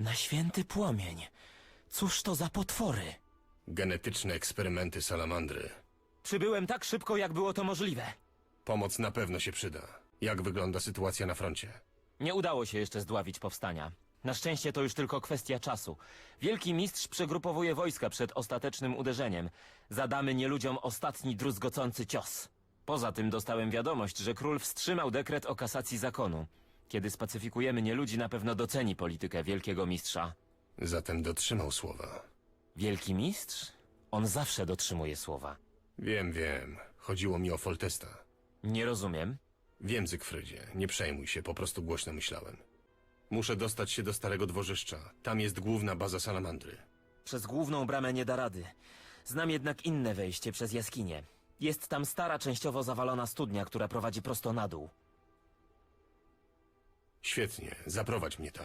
Na święty płomień. Cóż to za potwory? Genetyczne eksperymenty salamandry. Przybyłem tak szybko, jak było to możliwe. Pomoc na pewno się przyda. Jak wygląda sytuacja na froncie? Nie udało się jeszcze zdławić powstania. Na szczęście to już tylko kwestia czasu. Wielki mistrz przegrupowuje wojska przed ostatecznym uderzeniem. Zadamy nieludziom ostatni druzgocący cios. Poza tym dostałem wiadomość, że król wstrzymał dekret o kasacji zakonu. Kiedy spacyfikujemy nieludzi, na pewno doceni politykę wielkiego mistrza. Zatem dotrzymał słowa. Wielki mistrz? On zawsze dotrzymuje słowa. Wiem, wiem. Chodziło mi o Foltesta. Nie rozumiem. Wiem, Zygfrydzie. Nie przejmuj się, po prostu głośno myślałem. Muszę dostać się do Starego Dworzyszcza. Tam jest główna baza salamandry. Przez główną bramę nie da rady. Znam jednak inne wejście przez jaskinię. Jest tam stara, częściowo zawalona studnia, która prowadzi prosto na dół. Świetnie, zaprowadź mnie tam.